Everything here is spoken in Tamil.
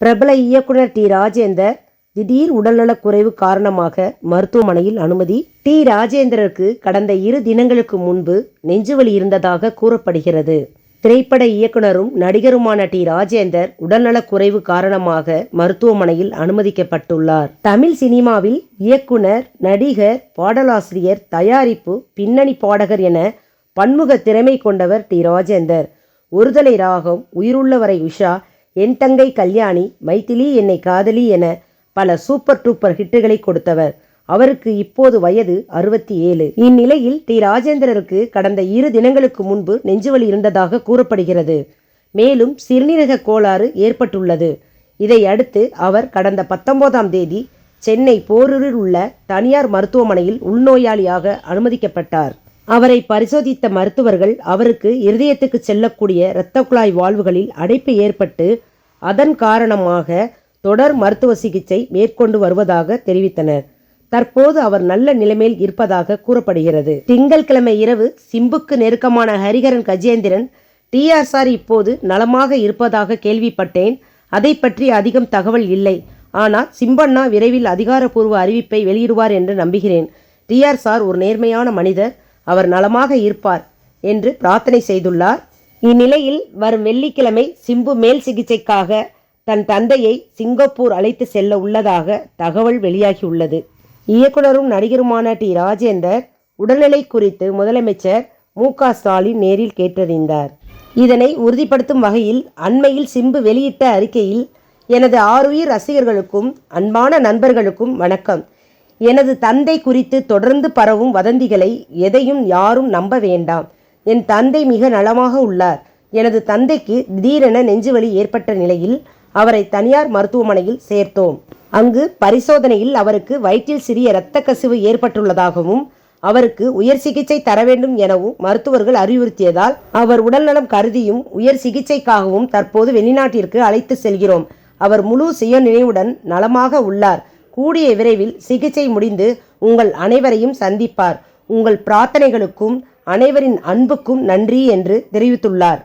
பிரபல இயக்குனர் டி ராஜேந்தர் திடீர் உடல்நலக் குறைவு காரணமாக மருத்துவமனையில் அனுமதி. டி ராஜேந்தருக்கு கடந்த இரு தினங்களுக்கு முன்பு நெஞ்சுவலி இருந்ததாக கூறப்படுகிறது. திரைப்பட இயக்குனரும் நடிகருமான டி ராஜேந்தர் உடல்நலக் குறைவு காரணமாக மருத்துவமனையில் அனுமதிக்கப்பட்டுள்ளார். தமிழ் சினிமாவில் இயக்குனர் நடிகர் பாடலாசிரியர் தயாரிப்பு பின்னணி பாடகர் என பன்முக திறமை கொண்டவர் டி ராஜேந்தர். ஒருதலை ராகம் உயிருள்ளவரை உஷா என் தங்கை கல்யாணி மைத்திலி என்னை காதலி என பல சூப்பர் டூப்பர் ஹிட்டுகளை கொடுத்தவர். அவருக்கு இப்போது வயது அறுபத்தி ஏழு. இந்நிலையில் டி. ராஜேந்திரருக்கு கடந்த இரு தினங்களுக்கு முன்பு நெஞ்சுவலி இருந்ததாக கூறப்படுகிறது. மேலும் சிறுநீரக கோளாறு ஏற்பட்டுள்ளது. இதை அடுத்து அவர் கடந்த பத்தொன்பதாம் தேதி சென்னை போரூரில் உள்ள தனியார் மருத்துவமனையில் உள்நோயாளியாக அனுமதிக்கப்பட்டார். அவரை பரிசோதித்த மருத்துவர்கள் அவருக்கு இருதயத்துக்கு செல்லக்கூடிய இரத்த குழாய் வாழ்வுகளில் அடைப்பு ஏற்பட்டு அதன் காரணமாக தொடர் மருத்துவ சிகிச்சை மேற்கொண்டு வருவதாக தெரிவித்தனர். தற்போது அவர் நல்ல நிலைமையில் இருப்பதாக கூறப்படுகிறது. திங்கட்கிழமை இரவு சிம்புக்கு நெருக்கமான ஹரிஹரன் கஜேந்திரன் டிஆர் சார் இப்போது நலமாக இருப்பதாக கேள்விப்பட்டேன். அதை பற்றி அதிகம் தகவல் இல்லை. ஆனால் சிம்பண்ணா விரைவில் அதிகாரப்பூர்வ அறிவிப்பை வெளியிடுவார் என்று நம்புகிறேன். டிஆர் சார் ஒரு நேர்மையான மனிதர். அவர் நலமாக இருப்பார் என்று பிரார்த்தனை செய்துள்ளார். இந்நிலையில் வரும் வெள்ளிக்கிழமை சிம்பு மேல் சிகிச்சைக்காக தன் தந்தையை சிங்கப்பூர் அழைத்து செல்ல உள்ளதாக தகவல் வெளியாகியுள்ளது. இயக்குனரும் நடிகருமான டி. ராஜேந்தர் உடல்நிலை குறித்து முதலமைச்சர் மு. க. ஸ்டாலின் நேரில் கேட்டறிந்தார். இதனை உறுதிப்படுத்தும் வகையில் அண்மையில் சிம்பு வெளியிட்ட அறிக்கையில் எனது ஆருயிர் ரசிகர்களுக்கும் அன்பான நண்பர்களுக்கும் வணக்கம். எனது தந்தை குறித்து தொடர்ந்து பரவும் வதந்திகளை எதையும் யாரும் நம்ப வேண்டாம். என் தந்தை மிக நலமாக உள்ளார். எனது தந்தைக்கு திடீரென நெஞ்சுவலி ஏற்பட்ட நிலையில் அவரை தனியார் மருத்துவமனையில் சேர்த்தோம். அங்கு பரிசோதனையில் அவருக்கு வயிற்றில் சிறிய இரத்த கசிவு ஏற்பட்டுள்ளதாகவும் அவருக்கு உயர் சிகிச்சை தர வேண்டும் எனவும் மருத்துவர்கள் அறிவுறுத்தியதால் அவர் உடல்நலம் கருதியும் உயர் சிகிச்சைக்காகவும் தற்போது வெளிநாட்டிற்கு அழைத்து செல்கிறோம். அவர் முழு சுய நினைவுடன் நலமாக உள்ளார். கூடிய விரைவில் சிகிச்சை முடிந்து உங்கள் அனைவரையும் சந்திப்பார். உங்கள் பிரார்த்தனைகளுக்கும் அனைவரின் அன்புக்கும் நன்றி என்று தெரிவித்துள்ளார்.